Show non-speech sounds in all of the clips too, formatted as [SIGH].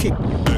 kick.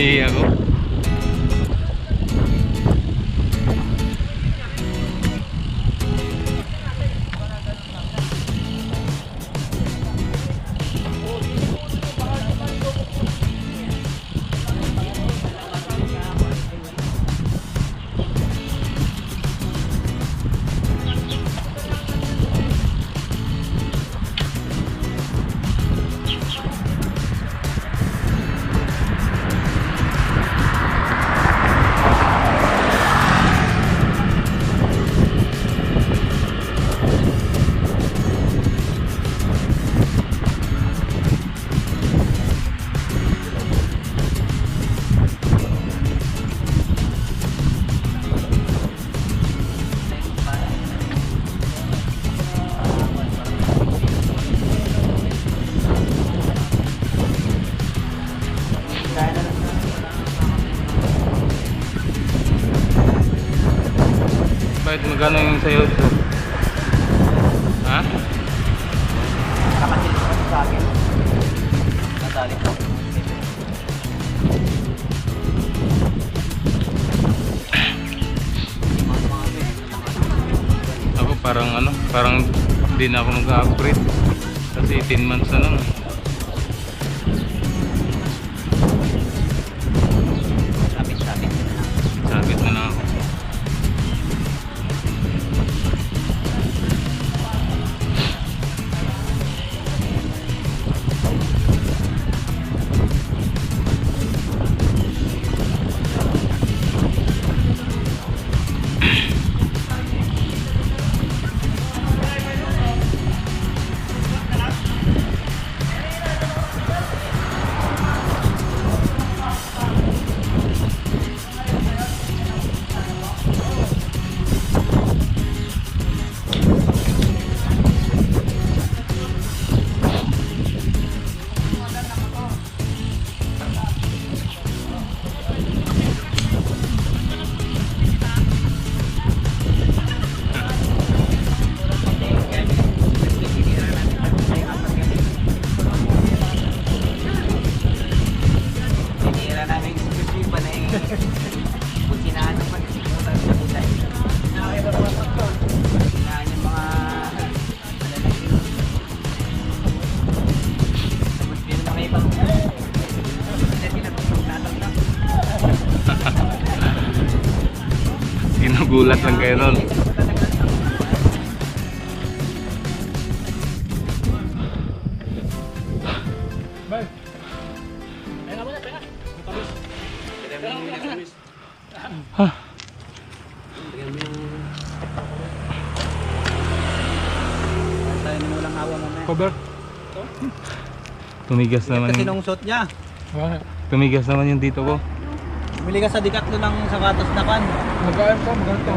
Umiiyak ako. Magkano yung sayo dito? Ha? Nakasil ko sa akin. Ko. Ako parang ano, parang hindi na ako mag-upgrade. Kasi 10 months na lang. Cover. Tumigas naman Kasi yung, nung suot niya, tumigas naman yung dito ko. bumili ka sa Decathlon ng sapatos na kan. Magkaan ka, magkaan ka.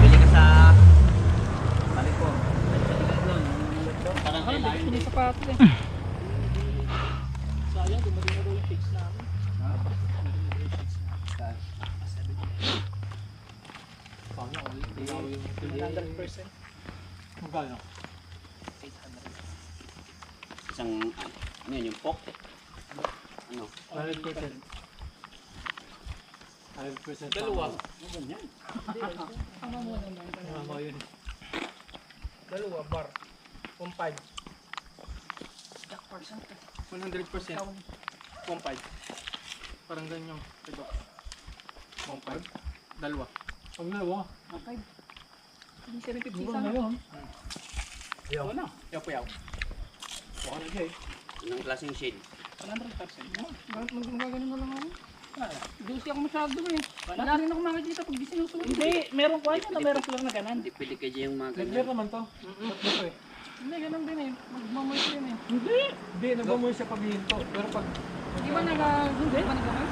Bili ka sa Balik ko. Sa Decathlon. Parang kailangan din. Sayang, di mo din yung fix namin. Magkano? Isang, ano yun, yung pocket. Ano? 100%. Dalawa. Dalawa, bar. 1.5. 100%. 1.5. Parang ganyan. Ito. 1.5. Dalawa. Pag dalawa, Hindi siya rin siguro na yun. Yaw na. Yaw po yaw. Baka na siya eh. Anong klaseng shade? 100%. No? Bakit magagaling mo lang ako? Dusi ako masyado eh. Wala rin ako makikita pag di sinusunod. Hindi, meron ko na meron ko lang na ganan. Hindi pwede kayo yung mga Nag-beer ganyan. naman to. Eh. Hindi, ganun din eh. Magmamoy din eh. Hindi! Hindi, nagmamoy siya pag hihinto. Pero pag Di ba naga... Hindi? Ba nagamoy?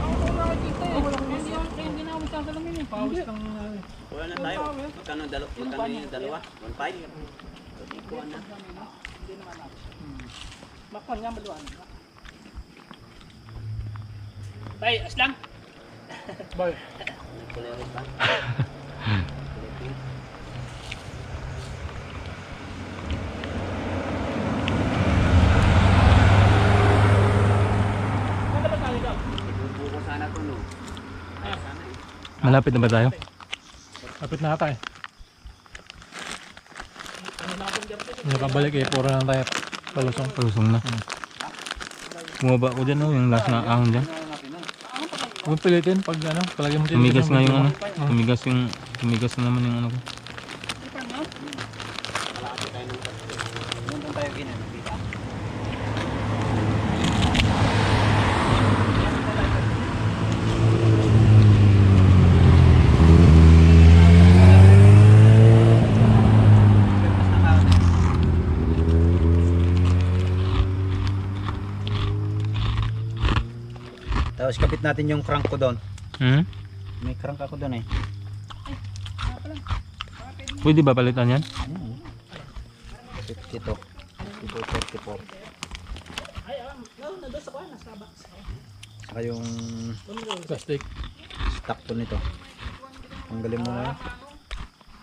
Ako ko nakikita eh. Hindi ako, kaya hindi na ako magsasalamin eh. pawis ng... uh, Wala na tayo. Magkano dalawa? Magkano yung dalawa? 1.5? Ikuha na. Hindi naman ako. Makon nga maluan. Tay, aslang. Boy, Kulay rin ba? Ano ba tayo eh. Malapit na tayo? kapit na ata eh. Ano na ako Nakabalik eh, pura lang tayo. Palusong. Palusong na. Bumaba ko dyan oh, yung last na ahon dyan. Huwag pilitin pag ano, palagi mo Tumigas nga yung ano. Tumigas yung, tumigas na naman yung ano ko. Kalahati tayo ng Doon doon tayo ginano. Dito. Tapos kapit natin yung crank ko doon. Hmm? May crank ako doon eh. Pwede ba palitan yan? 52. 52, 34. Saka yung Plastic. stock to nito. Tanggalin mo na yun.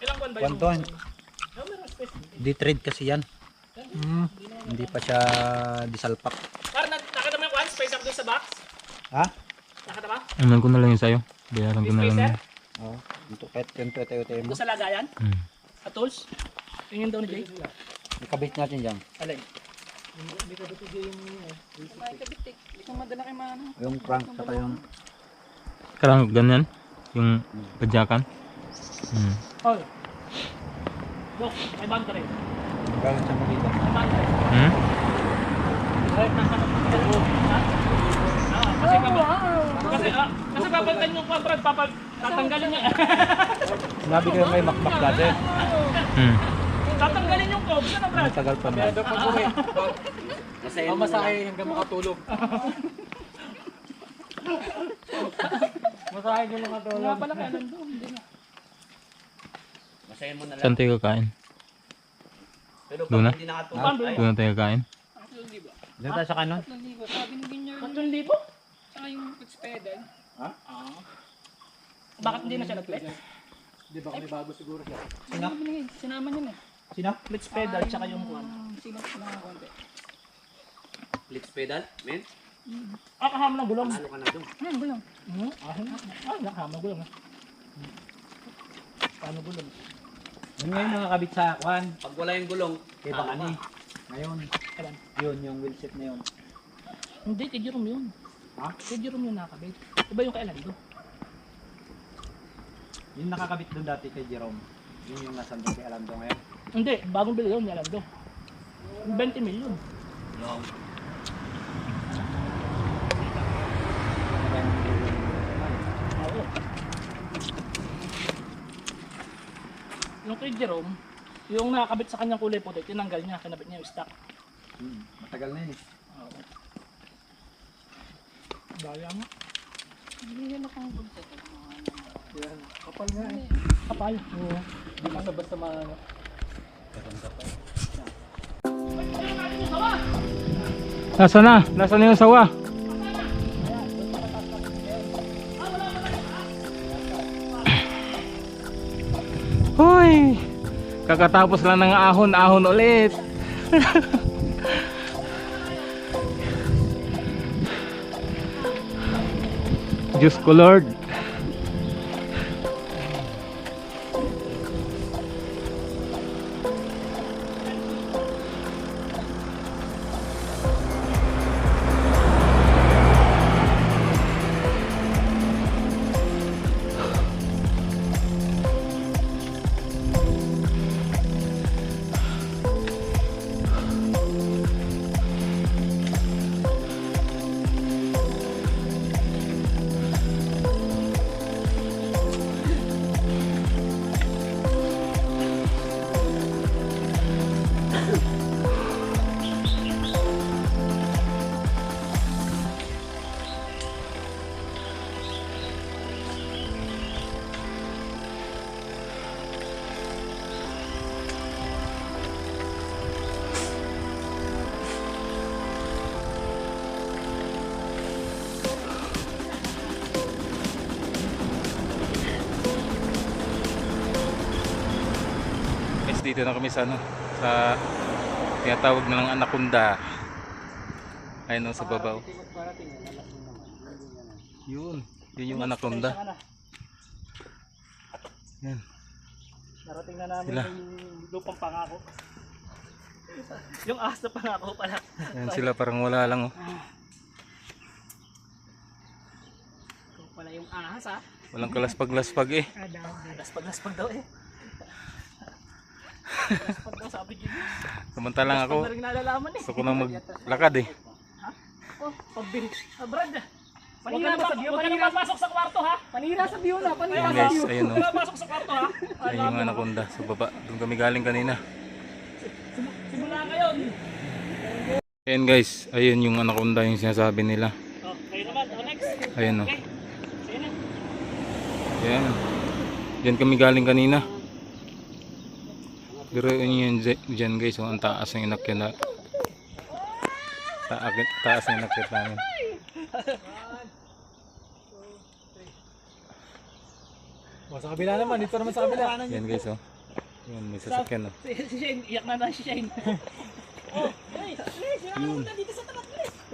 Ilang buwan ba Kwan to, di-trade kasi yan. Hmm. Hindi pa siya disalpak. Parang nakita mo yung? Space up doon sa box? Ha? Nakita ba? Aman ko na lang yun sa'yo. Bayaran ko na lang yun. Oo. Ito kahit yung tote mo. Doon sa lagayan? Hmm. Sa tools? Tingin daw ni Jay. Ikabit natin dyan. Alay. Hindi ko madala kay mga ano. Yung crank saka yung Karang ganyan. Yung padyakan. Hmm. Oh. Look, may boundary. galing sa malita. May boundary. Hmm? Kahit nasa kapatid. Ah, kasi kaba. Kasi, ah, kasi papantan yung kwan, papag, tatanggalin niya. [LAUGHS] Sinabi ko yung may makmak dati. Hmm. tatanggalin yung cob. Ano, Brad? Matagal pa naman. Pero pag uwi, Masaya ang masahe hanggang makatulog. hanggang Wala makatulog. pala kaya nandun. Hindi na. Masaya mo na lang. Saan tayo kakain? Pero Doon na? Doon na tayo kakain? Doon tayo sa kanon. Sabi ni Ginyor. Tatlong libo? Saka yung pitch pedal. Ha? Ah. Bakit hindi na siya nag-play? Di ba kami bago siguro siya? Sino? Sinama niya na. Sino? Pitch pedal tsaka yung kwan. Sino sa mga konti? Blitz pedal? Men? Ah, kahama ng gulong. Ano ka na doon? Hmm, gulong. Hmm? Ah, ah, nakahama ng gulong. ah. Paano gulong? Yun ngayon nakakabit sa kwan. Pag wala yung gulong, kay Bakani. Ngayon, Kailan? yun yung wheelset na yun. Hindi, kay Jerome yun. Ha? Kay Jerome yun nakakabit. Iba yung kailan do? Yung nakakabit doon dati kay Jerome. Yun yung nasa doon kay Alando ngayon. Hindi, bagong bili yun, nialam do. 20 million. Yung Oo. Yung kay Jerome, yung nakakabit sa kanyang kulay puti, tinanggal niya, kinabit niya yung stock. Hmm, matagal na yun eh. Daya mo. Hindi yan akong Yan. Kapal nga eh. kapal. Oo. Di basta-basta maano. Nasaan na? Nasaan na yung sawa? Hoy! Kakatapos lang ng ahon-ahon ulit. [LAUGHS] Diyos ko. Dito na kami sa ano, sa tinatawag na ng anaconda. Ayun o, sa babaw. Yun, yun yung anaconda. Yan. Narating na namin Sila. yung lupang pangako. yung ahas na pangako pala. Yan sila parang wala lang oh. Pala yung ahas ha. Walang kalaspag-laspag eh. Laspag-laspag daw eh. Samantalang Ako. gusto ko nang maglakad eh. Oh, pagbilis. Ah, Brad. Panira sa view? Huwag ka na papasok sa kwarto ha. Panira sa view na. Panira sa ayun Huwag oh. papasok sa kwarto ha. Ayun yung anaconda sa baba. Doon kami galing kanina. Simula ngayon. Ayan guys, ayun yung anaconda yung sinasabi nila. Oh, kayo naman. Oh, next. Ayun oh. Okay. Sige na. Ayan. Diyan kami galing kanina. Pero yun yun dyan- guys, oh, ang taas ng inakyan na. Taas, taas ng inakyan namin. O, sa kabila naman, dito naman sa kabila. Yan guys oh. Yan, may sasakyan oh. Si, Shane, iyak na na si Shane. oh, hey, please, yung nakakonda dito sa tapat.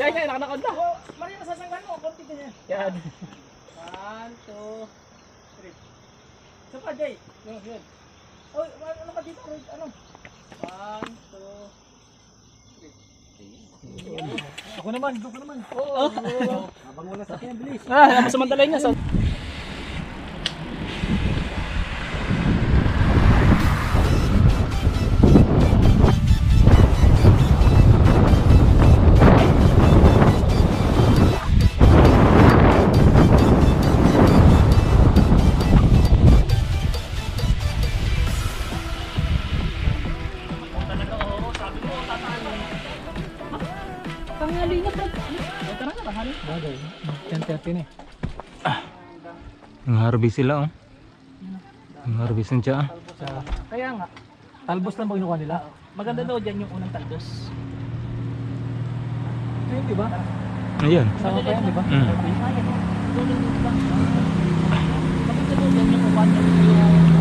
Yan, yan, nakakonda. Oh, Maria, nasasanggan mo, konti din yan. Yan. One, two, three. Isa pa, Jay. Yun, yun. Oh, ano ka dito? Ano? One, two, Ako naman, ako naman. Oo. Habang wala sa akin, bilis. Ah, samantalay niya. Tanghali na, Brad. Ay, tara na, tanghali. Bagay, 10.30 na eh. Ang harvest sila oh. Ang ng tiyan. Sa Kaya nga, talbos lang ba kinukuha nila? maganda daw dyan yung unang taldos. Ito yun, di ba? Ayan. Sama pa yan, di ba? Mm. Tulong din ba? Maganda daw dyan yung one yung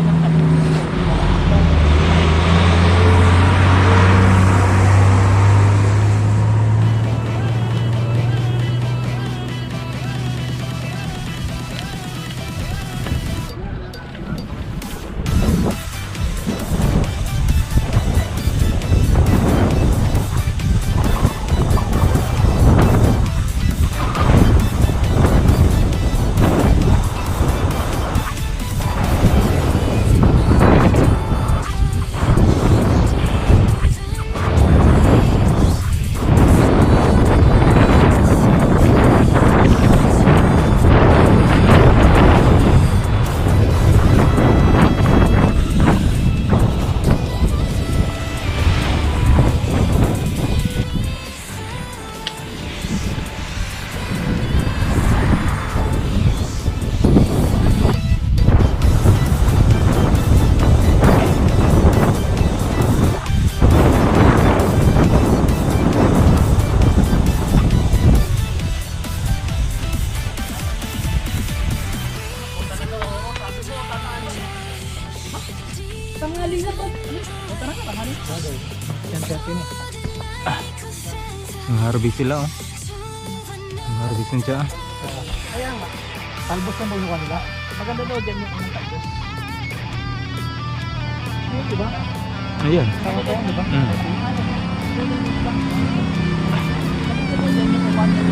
harvest sila oh. Ang harvest ng tiyan. Kaya nga, Talbos lang ba kinukuha nila? Maganda daw dyan yung talbos. Yun, di ba? Ayan. Tama to, di ba? Mm. Maganda daw dyan yung yung